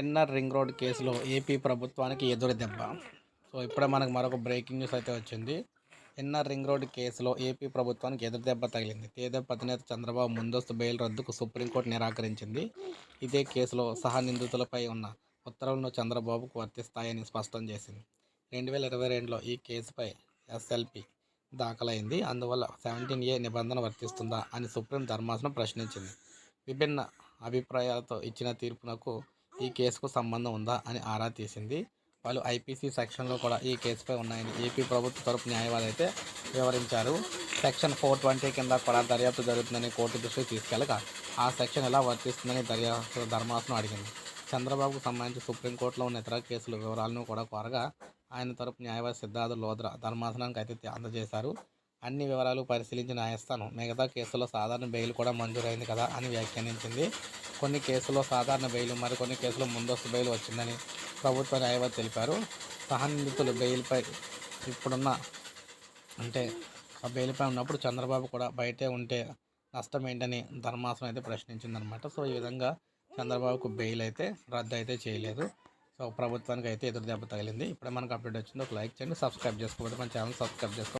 NR ring road కేసులో AP ప్రభుత్వానికి ఎదురు దెబ్బ. సో ఇప్పుడే మనకు మరొక బ్రేకింగ్ న్యూస్ అయితే వచ్చింది. ఎన్ఆర్ రింగ్ రోడ్ కేసులో ఏపీ ప్రభుత్వానికి ఎదురు దెబ్బ తగిలింది. తేదెప్ప అధినేత చంద్రబాబు ముందస్తు బెయిల్ రద్దుకు సుప్రీంకోర్టు నిరాకరించింది. ఇదే కేసులో సహా నిందితులపై ఉన్న ఉత్తర్వులను చంద్రబాబుకు వర్తిస్తాయని స్పష్టం చేసింది. రెండు వేల ఇరవై రెండులో ఈ కేసుపై ఎస్ఎల్పి దాఖలైంది. అందువల్ల సెవెంటీన్ ఏ నిబంధన వర్తిస్తుందా అని సుప్రీం ధర్మాసనం ప్రశ్నించింది. విభిన్న అభిప్రాయాలతో ఇచ్చిన తీర్పునకు ఈ కేసుకు సంబంధం ఉందా అని ఆరా తీసింది. వాళ్ళు ఐపీసీ సెక్షన్లో కూడా ఈ కేసుపై ఉన్నాయని ఏపీ ప్రభుత్వ తరపు న్యాయవాది అయితే వివరించారు. సెక్షన్ ఫోర్ ట్వంటీ కింద కూడా దర్యాప్తు జరుగుతుందని కోర్టు దృష్టికి తీసుకెళ్ళగా ఆ సెక్షన్ ఎలా వర్తిస్తుందని దర్యాప్తు ధర్మాసనం అడిగింది. చంద్రబాబుకు సంబంధించి సుప్రీంకోర్టులో ఉన్న ఇతర కేసుల వివరాలను కూడా కోరగా ఆయన తరపు న్యాయవాది సిద్ధార్థ లోద్రా ధర్మాసనానికి అయితే అందజేశారు. అన్ని వివరాలు పరిశీలించిన న్యాయస్థానం మిగతా కేసుల్లో సాధారణ బెయిల్ కూడా మంజూరైంది కదా అని వ్యాఖ్యానించింది. కొన్ని కేసుల్లో సాధారణ బెయిల్ మరికొన్ని కేసుల్లో ముందస్తు బెయిల్ వచ్చిందని ప్రభుత్వ న్యాయవాది తెలిపారు. సహనిందితులు బెయిల్పై ఇప్పుడున్న అంటే ఆ బెయిల్పై ఉన్నప్పుడు చంద్రబాబు కూడా బయటే ఉంటే నష్టం ఏంటని ధర్మాసనం అయితే ప్రశ్నించిందనమాట సో ఈ విధంగా చంద్రబాబుకు బెయిల్ అయితే రద్దు అయితే చేయలేదు. సో ప్రభుత్వానికి అయితే ఎదురు దెబ్బ తగిలింది. ఇప్పుడే మనకు అప్డేట్ వచ్చింది. ఒక లైక్ చేయండి సబ్స్క్రైబ్ చేసుకోవద్దు. మన ఛానల్ సబ్స్క్రైబ్ చేసుకోండి